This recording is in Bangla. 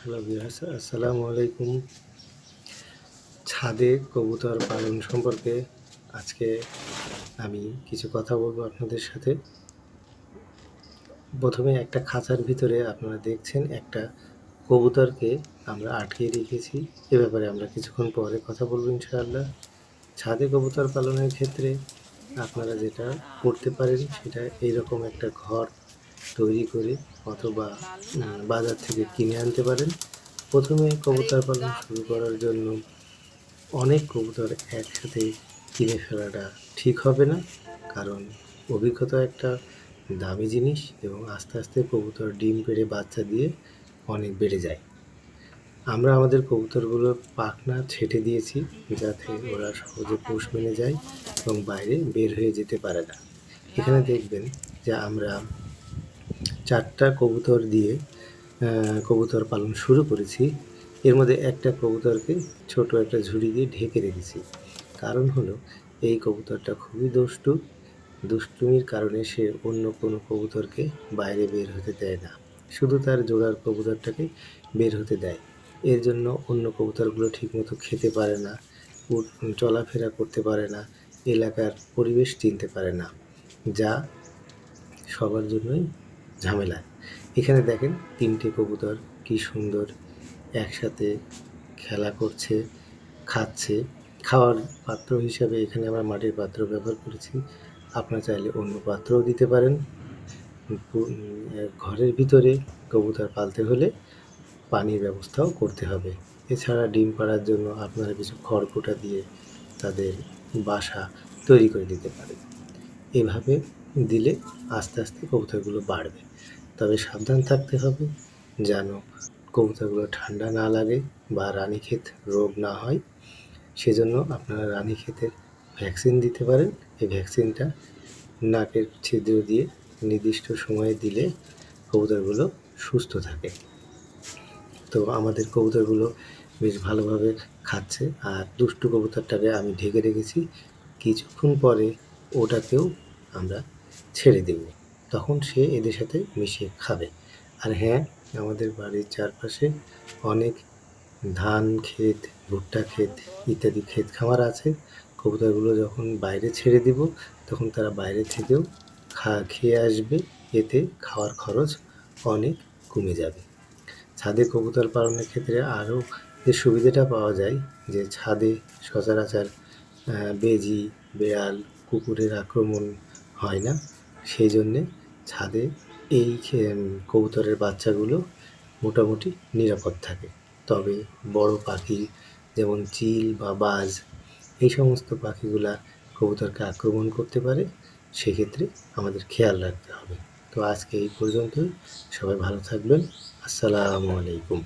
হ্যালো আসসালামু আলাইকুম। ছাদে কবুতর পালন সম্পর্কে আজকে আমি কিছু কথা বলব আপনাদের সাথে। প্রথমে একটা খাঁচার ভিতরে আপনারা দেখছেন একটা কবুতরকে আমরা আটকে রেখেছি। এ ব্যাপারে আমরা কিছুক্ষণ পরে কথা বলব ইনশাআল্লাহ। ছাদে কবুতর পালনের ক্ষেত্রে আপনারা যেটা করতে পারেন, সেটা এইরকম একটা ঘর তৈরি করে অথবা বাজার থেকে কিনে আনতে পারেন। প্রথমে কবুতর পালন শুরু করার জন্য অনেক কবুতর একসাথে কিনে ফেলাটা ঠিক হবে না, কারণ অভিজ্ঞতা একটা দামি জিনিস এবং আস্তে আস্তে কবুতর ডিম পেড়ে বাচ্চা দিয়ে অনেক বেড়ে যায়। আমরা আমাদের কবুতরগুলোর পাখনা ছেটে দিয়েছি যাতে ওরা সহজে পোষ মেনে যায় এবং বাইরে বের হয়ে যেতে পারে না। এখানে দেখবেন যে আমরা চারটা কবুতর দিয়ে কবুতর পালন শুরু করেছি। এর মধ্যে একটা কবুতরকে ছোট একটা ঝুড়ি দিয়ে ঢেকে রেখেছি। কারণ হলো, এই কবুতরটা খুবই দুষ্টু। দুষ্টুমির কারণে সে অন্য কোনো কবুতরকে বাইরে বের হতে দেয় না। শুধু তার জোড়ার কবুতরটাকে বের হতে দেয়। এর জন্য অন্য কবুতরগুলো ঠিকমতো খেতে পারে না চলাফেরা করতে পারে না, এলাকার পরিবেশ চিনতে পারে না, যা সবার জন্যই ঝামেলা। এখানে দেখেন তিনটে কবুতর কি সুন্দর একসাথে খেলা করছে, খাচ্ছে। খাওয়ার পাত্র হিসাবে এখানে আমরা মাটির পাত্র ব্যবহার করেছি। আপনারা চাইলে অন্য পাত্রও দিতে পারেন। ঘরের ভিতরে কবুতর পালতে হলে পানির ব্যবস্থাও করতে হবে। এছাড়া ডিম পাড়ার জন্য আপনারা কিছু খড়কুটা দিয়ে তাদের বাসা তৈরি করে দিতে পারেন। এভাবে দিলে আস্তে আস্তে কবুতরগুলো বাড়বে। তবে সাবধান থাকতে হবে যেন কবুতরগুলো ঠান্ডা না লাগে বা রানীক্ষেত রোগ না হয়। সেজন্য আপনারা রানীক্ষেতের ভ্যাকসিন দিতে পারেন। এই ভ্যাকসিনটা নাকের ছিদ্র দিয়ে নির্দিষ্ট সময়ে দিলে কবুতরগুলো সুস্থ থাকে। তো আমাদের কবুতরগুলো বেশ ভালোভাবে খাচ্ছে আর দুষ্টু কবুতরটাকে আমি ঢেকে রেখেছি। কিছুক্ষণ পরে ওটাকেও আমরা ছেড়ে দেব। তখন সে এদের সাথে মিশে খাবে। আর হ্যাঁ আমাদের বাড়ির চারপাশে অনেক ধান ক্ষেত, ভুট্টা ক্ষেত ইত্যাদি ক্ষেত খামার আছে। কবুতরগুলো যখন বাইরে ছেড়ে দিব, তখন তারা বাইরে থেকেও খা, খেয়ে আসবে। এতে খাওয়ার খরচ অনেক কমে যাবে। ছাদে কবুতর পালনের ক্ষেত্রে আরও যে সুবিধাটা পাওয়া যায়, যে ছাদে সচরাচর বেজি, বেড়াল, কুকুরের আক্রমণ হয় না। সেই জন্যে ছাদে এই কবুতরের বাচ্চাগুলো মোটামুটি নিরাপদ থাকে। তবে বড় পাখি যেমন চিল বা বাজ, এই সমস্ত পাখিগুলা কবুতরকে আক্রমণ করতে পারে। সেক্ষেত্রে আমাদের খেয়াল রাখতে হবে। তো আজকে এই পর্যন্তই। সবাই ভালো থাকবেন। আসসালামু আলাইকুম।